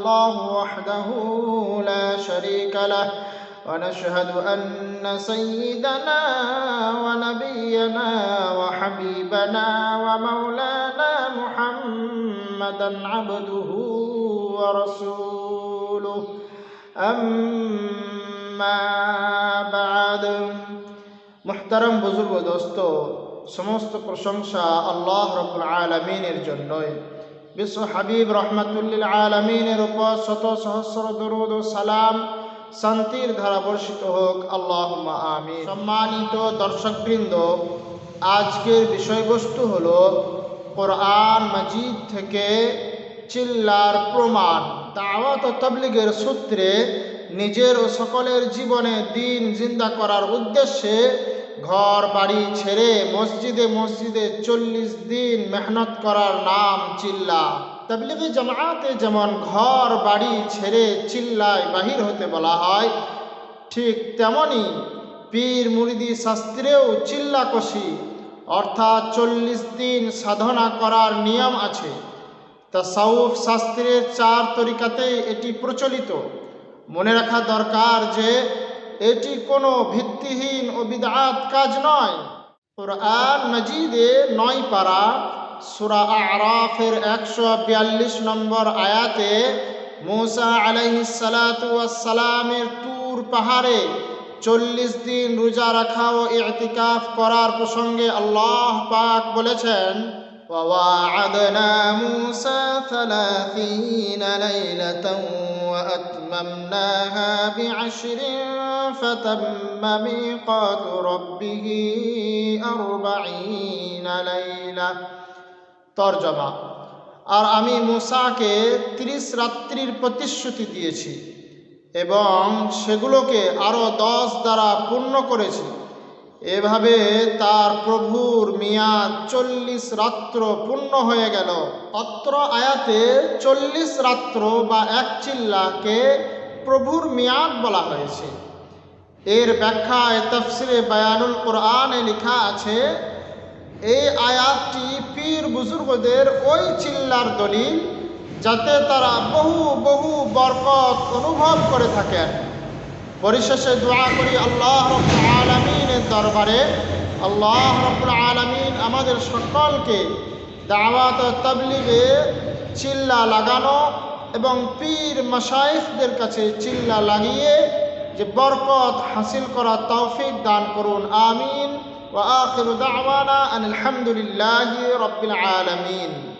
الله وحده لا شريك له ونشهد ان سيدنا ونبينا وحبيبنا ومولانا محمدا عبده ورسوله اما بعد محترم বুজুর্গ দোস্ত সমস্ত প্রশংসা আল্লাহ রবুল আলমিনের জন্যই বিশ্ব হাবিব রহমাতুল্লিল আলমিনের উপর শত সহস্র দরুদ ও সালাম শান্তির ধারা বর্ষিত হোক আল্লাহ আমি সম্মানিত দর্শকবৃন্দ, আজকের বিষয়বস্তু হল কোরআন মজিদ থেকে চিল্লার প্রমাণ। দাওয়াত ও তবলিগের সূত্রে নিজের ও সকলের জীবনে দিন জিন্দা করার উদ্দেশ্যে ঘর বাড়ি ছেড়ে মসজিদে মসজিদে চল্লিশ দিন মেহনত করার নাম চিল্লা। তবলিগি জামাতে যেমন ঘর বাড়ি ছেড়ে চিল্লায় বাহির হতে বলা হয়, ঠিক তেমনি পীর মুরিদি শাস্ত্রেও চিল্লা কষি, অর্থাৎ চল্লিশ দিন সাধনা করার নিয়ম আছে। তাসাউফ শাস্ত্রের চার তরিকাতেই এটি প্রচলিত। মনে রাখা দরকার যে এটি কোনো ভিত্তিহীন ও বিদাত কাজ নয় কোরআন মজিদে নয় পারা সুরা আরাফের একশো বিয়াল্লিশ নম্বর আয়াতে মৌসা আলাইসালামের তুর পাহাড়ে চল্লিশ দিন রোজা রাখা ও ইতিকাফ করার প্রসঙ্গে আল্লাহ পাক বলেছেন وواعدنا موسى ثلاثين ليلة وأتممناها بعشر فتم ميقات ربه أربعين ليلة তর্জমা আর আমি মুসাকে ত্রিশ রাত্রির প্রতিশ্রুতি দিয়েছি এবং সেগুলোকে আরও দশ দ্বারা পূর্ণ করেছি এভাবে তার প্রভুর মেয়াদ চল্লিশ রাত্র পূর্ণ হয়ে গেল। অত্র আয়াতে চল্লিশ রাত্র বা এক চিল্লাকে প্রভুর মেয়াদ বলা হয়েছে। এর ব্যাখ্যায় তফসিরে বায়ানুল কোরআনে লেখা আছে এই আয়াতটি পীর বুজুর্গদের ওই চিল্লার দলিল যাতে তারা বহু বহু বরকত অনুভব করে থাকেন। পরিশেষে দোয়া করি আল্লাহ রব্বুল আলমিনের দরবারে। আল্লাহ রব্বুল আলমিন আমাদের সকলকে দাওয়াত তবলিগে চিল্লা লাগানো এবং পীর মশাইফদের কাছে চিল্লা লাগিয়ে যে বরকত হাসিল করা তৌফিক দান করুন। আমিন। ওয়া আখিরু দাওয়ানা আনিল হামদুলিল্লাহি রাব্বিল আলামিন।